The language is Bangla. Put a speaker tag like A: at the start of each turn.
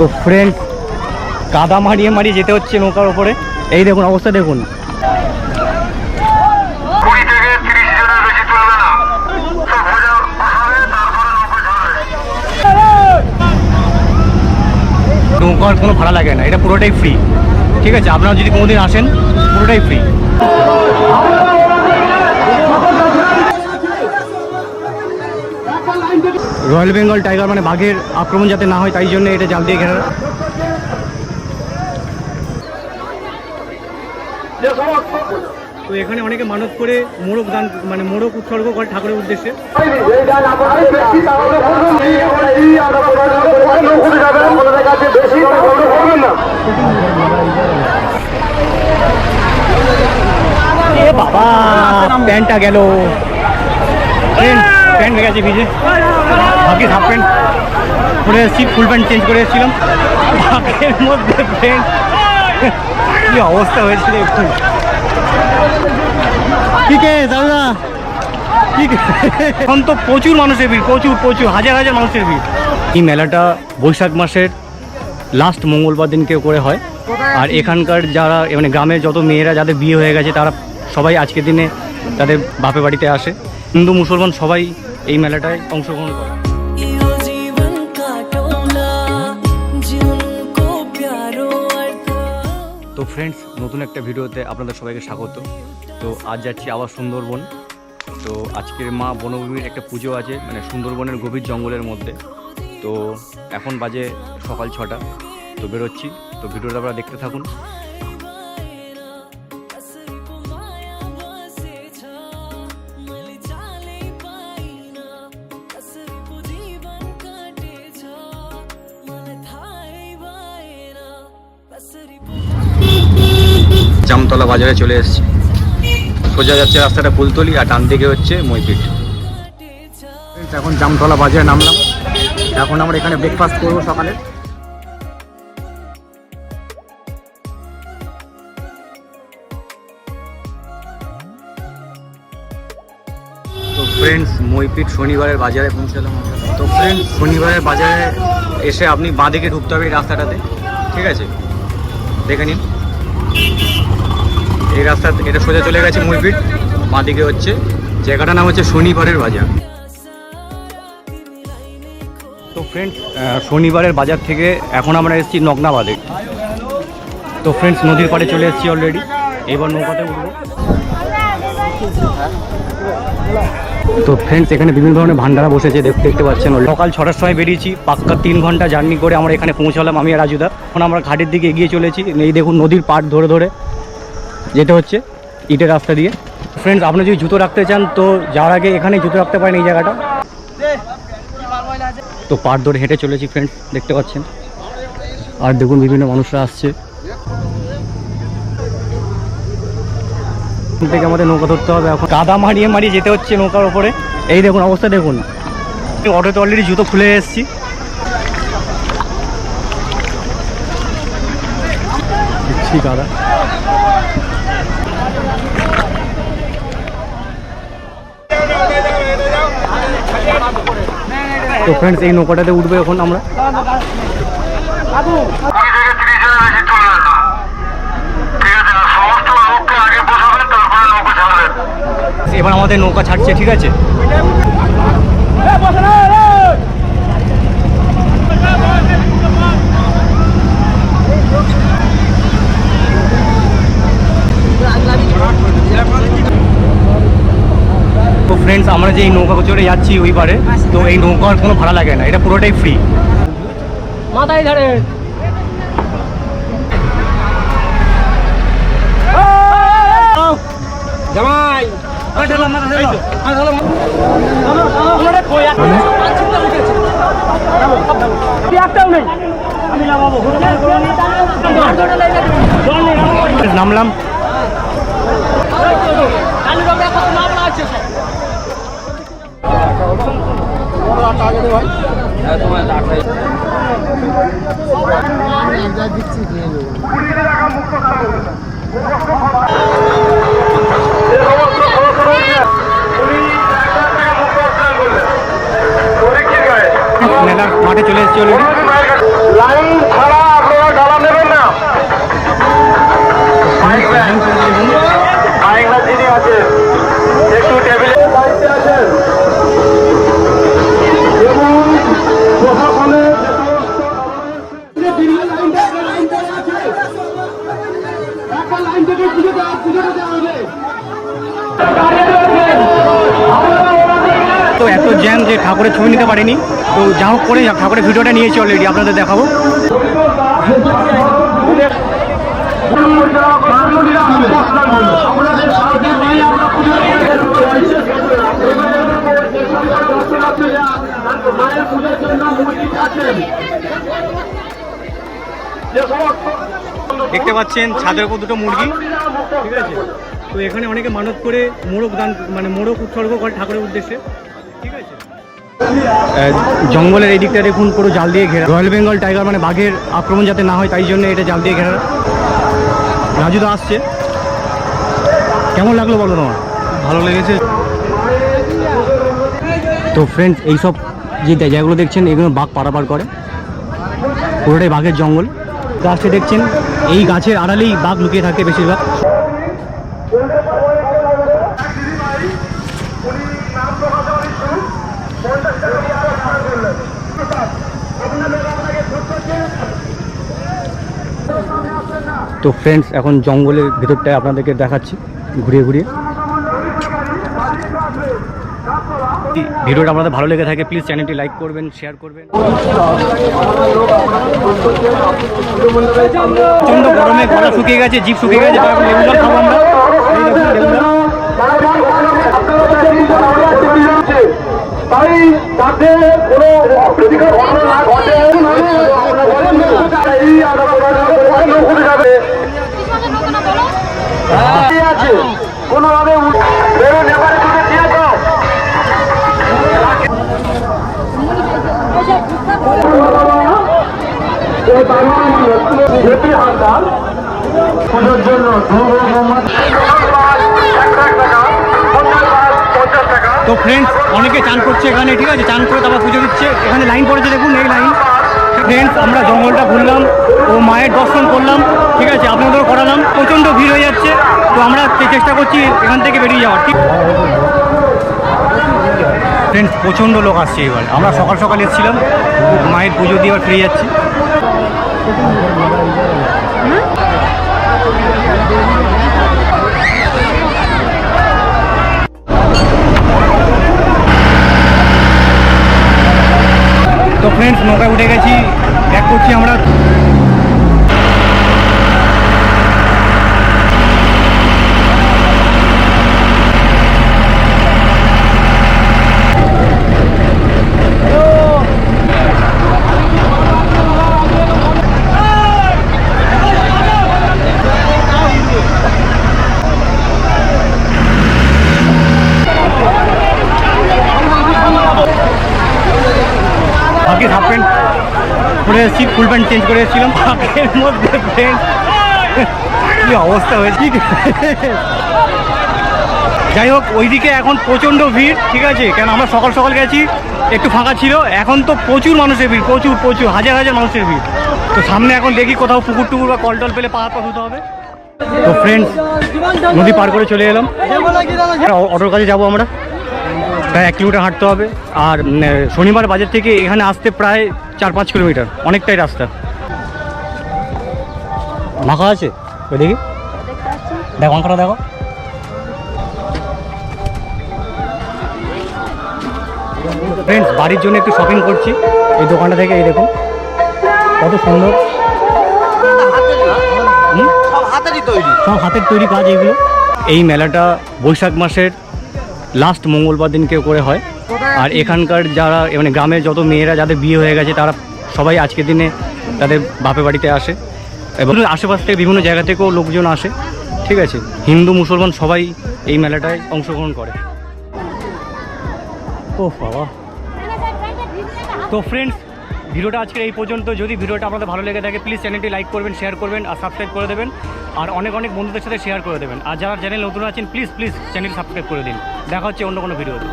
A: তো ফ্রেন্ড কাদা মারিয়ে মারিয়ে যেতে হচ্ছে নৌকার ওপরে এই দেখুন অবস্থা, দেখুন। নৌকার কোনো ভাড়া লাগে না, এটা পুরোটাই ফ্রি ঠিক আছে, আপনারা যদি কোনোদিন আসেন, পুরোটাই ফ্রি রয়্যাল বেঙ্গল টাইগার মানে বাঘের আক্রমণ যাতে না হয়, তাই জন্য এটা জাল দিয়ে ঘেরা। তো এখানে অনেকে মানত করে মোরগ দান মানে মোরগ উৎসর্গ করে ঠাকুরের উদ্দেশ্যে। বাবা, প্যান্টটা গেল। প্যান্ট গেছে ভিজে। ভাগ্যে হাফ প্যান্ট পরে এসেছি ফুল প্যান্ট চেঞ্জ করে এসেছিলাম। ভাগের মধ্যে প্যান্ট কি অবস্থা হয়েছিল একটু ঠিক আছে দাদা। ঠিক এখন তো প্রচুর মানুষের ভিড় প্রচুর প্রচুর হাজার হাজার মানুষের ভিড়। এই মেলাটা বৈশাখ মাসের লাস্ট মঙ্গলবার দিনকে করে হয়। আর এখানকার যারা মানে গ্রামের যত মেয়েরা যাদের বিয়ে হয়ে গেছে তারা সবাই আজকের দিনে তাদের বাপের বাড়িতে আসে। হিন্দু মুসলমান সবাই এই মেলাটায় অংশগ্রহণ করে। ফ্রেন্ডস নতুন একটা ভিডিওতে আপনাদের সবাইকে স্বাগত। তো আজ যাচ্ছি আবার সুন্দরবন। তো আজকের মা বনভূমির একটা পুজো আছে মানে সুন্দরবনের গভীর জঙ্গলের মধ্যে। তো এখন বাজে সকাল ছটা, তো বেরোচ্ছি। তো ভিডিওটা আপনারা দেখতে থাকুন। জামতলা বাজারে চলে এসেছি। সোজা যাচ্ছে রাস্তাটা ফুলতলি আর ডান দিকে হচ্ছে মইপিট। এখন জামতলা বাজারে নামলাম। এখন আমরা এখানে ব্রেকফাস্ট করব সকালে। তো ফ্রেন্ডস মইপিট শনিবারের বাজারে পৌঁছালাম তো ফ্রেন্ডস শনিবারের বাজারে এসে আপনি বাঁ দিকে ঢুকতে হবে এই রাস্তাটাতে। ঠিক আছে? দেখে নিন। এই রাস্তা এটা সোজা চলে গেছে মুইপিট বাঁ দিকে হচ্ছে, জায়গাটার নাম হচ্ছে শনিবারের বাজার। তো ফ্রেন্ডস শনিবারের বাজার থেকে এখন আমরা এসেছি নগ্নাবাদে। তো ফ্রেন্ডস নদীর পাড়ে চলে এসেছি অলরেডি এবার নৌকাতে উঠবো। তো ফ্রেন্ডস এখানে বিভিন্ন ধরনের ভান্ডারা বসেছে দেখতে দেখতে পাচ্ছেন সকাল ছটার সময় বেরিয়েছি, পাক্কা তিন ঘণ্টা জার্নি করে আমরা এখানে পৌঁছালাম আমি আর রাজুদা। এখন আমরা ঘাটের দিকে এগিয়ে চলেছি। এই দেখুন নদীর পাড় ধরে ধরে। যেতে হচ্ছে ইটের রাস্তা দিয়ে। ফ্রেন্ডস আপনি যদি জুতো রাখতে চান, তো যাওয়ার আগে এখানে জুতো রাখতে পারেন এই জায়গাটা। তো পাড় ধরে হেঁটে চলেছি ফ্রেন্ডস দেখতে পাচ্ছেন। আর দেখুন, বিভিন্ন মানুষরা আসছে। থেকে আমাদের নৌকা ধরতে হবে এখন। কাদা মারিয়ে মারিয়ে যেতে হচ্ছে নৌকার ওপরে। এই দেখুন, অবস্থা দেখুন। অটোতে অলরেডি জুতো খুলে এসেছি। দিচ্ছি কাদা তো ফ্রেন্ডস এই নৌকাটাতে উঠবে এখন আমরা। এবার আমাদের নৌকা ছাড়ছে ঠিক আছে তো ফ্রেন্ডস আমরা যে এই নৌকা চড়ে যাচ্ছি ওই পারে তো এই নৌকার কোনো ভাড়া লাগে না এটা পুরোটাই ফ্রি মাথায় ধরে জামাই নামলাম মেলার মাঠে চলে এসেছি অলরেডি।
B: তো এত
A: জ্যাম যে ঠাকুরের ছবি নিতে পারিনি তো যা হোক করে ঠাকুরের ভিডিওটা নিয়েছি অলরেডি আপনাদের দেখাবো। যে সমস্ত দেখতে পাচ্ছেন ছাদের উপর দুটো মুরগি ঠিক আছে? তো এখানে অনেকে মানত করে মোরগ দান মানে মোরগ উৎসর্গ করে ঠাকুরের উদ্দেশ্যে ঠিক আছে? জঙ্গলের এই দিকটা দেখুন পুরো জাল দিয়ে ঘেরা। রয়্যাল বেঙ্গল টাইগার মানে বাঘের আক্রমণ যাতে না হয় তাই জন্য এটা জাল দিয়ে ঘেরা। রাজু দা আসছে। কেমন লাগল বলো তোমার? ভালো লেগেছে। তো ফ্রেন্ডস এইসব যে জায়গাগুলো দেখছেন এগুলো বাঘ পারাপার করে। পুরোটাই বাঘের জঙ্গল। গাছটা দেখছেন, এই গাছের আড়ালেই বাঘ লুকিয়ে থাকে বেশিরভাগ। তো ফ্রেন্ডস এখন জঙ্গলের ভেতরটায় আপনাদেরকে দেখাচ্ছি, ঘুরিয়ে ঘুরিয়ে। ভিডিওটা আপনাদের ভালো লেগে থাকে প্লিজ চ্যানেলটি লাইক করবেন শেয়ার করবেন। প্রচণ্ড গরমে গলা শুকিয়ে গেছে জিপ শুকিয়ে গেছে তারপর লেবু জল খাব আমরা। এই দেখুন লেবু জল।
B: তাই যাতে কোনো অপ্রীতিকর ঘটনা না ঘটে এই আদালত যাবে আছে পুজোর জন্য
A: তো ফ্রেন্ডস অনেকে চান করছে এখানে, ঠিক আছে? চান করে তারপর পুজো দিচ্ছে। এখানে লাইন পড়েছে, দেখুন, এই লাইন ফ্রেন্ডস আমরা জঙ্গলটা ঘুরলাম, ও মায়ের দর্শন করলাম, ঠিক আছে? আপনাদেরও করালাম, প্রচণ্ড ভিড় হয়ে যাচ্ছে। তো আমরা চেষ্টা করছি এখান থেকে বেরিয়ে যাওয়ার, ঠিক? ফ্রেন্ডস প্রচণ্ড লোক আসছে এবার। আমরা সকাল সকাল এসেছিলাম, মায়ের পুজো দিয়ে এবার ফিরে যাচ্ছি। তো ফ্রেন্ডস নৌকায় উঠে গেছি। ব্যাক করছি আমরা আগে হাফ প্যান্ট পরে এসেছি ফুল প্যান্ট চেঞ্জ করে এসেছিলাম ফাঁকের মধ্যে প্যান্ট কি অবস্থা হয়েছে? যাই হোক, ওইদিকে এখন প্রচণ্ড ভিড়, ঠিক আছে? কেন আমরা সকাল সকাল গেছি, একটু ফাঁকা ছিল, এখন তো প্রচুর মানুষের ভিড়, প্রচুর প্রচুর, হাজার হাজার মানুষের ভিড়। তো সামনে এখন দেখি কোথাও পুকুর টুকুর বা কল টল পেলে পাহাড় পাশ হতে হবে। তো ফ্রেন্ডস নদী পার করে চলে এলাম। অটোর কাছে যাব আমরা। প্রায় এক কিলোমিটার হাঁটতে হবে। আর শনিবার বাজার থেকে এখানে আসতে প্রায় চার পাঁচ কিলোমিটার। অনেকটাই রাস্তা। মাখা আছে? ওই দেখি। দেখো অঙ্কটা দেখো। ফ্রেন্ডস বাড়ির জন্য একটু শপিং করছি। এই দোকানটা থেকে এই দেখুন। কত সুন্দর।
C: সব হাতেরই তৈরি।
A: সব হাতের তৈরি কাজ এগুলো। এই মেলাটা বৈশাখ মাসের লাস্ট মঙ্গলবার দিনকে করে হয়। আর এখানকার যারা মানে গ্রামের যত মেয়েরা, যাদের বিয়ে হয়ে গেছে, তারা সবাই আজকের দিনে তাদের বাপের বাড়িতে আসে। এবং আশেপাশ থেকে বিভিন্ন জায়গা থেকেও লোকজন আসে, ঠিক আছে? হিন্দু, মুসলমান সবাই এই মেলাটায় অংশগ্রহণ করে। ও বাবা। তো ফ্রেন্ডস ভিডিওটা আজকে এই পর্যন্ত। যদি ভিডিওটা আপনাদের ভালো লেগে থাকে প্লিজ চ্যানেলটি লাইক করবেন শেয়ার করবেন, আর সাবস্ক্রাইব করে দেবেন, আর অনেক অনেক বন্ধুদের সাথে শেয়ার করে দেবেন। আর যারা চ্যানেল নতুন আছেন প্লিজ প্লিজ চ্যানেল সাবস্ক্রাইব করে দিন। দেখা হচ্ছে অন্য কোনো ভিডিওতে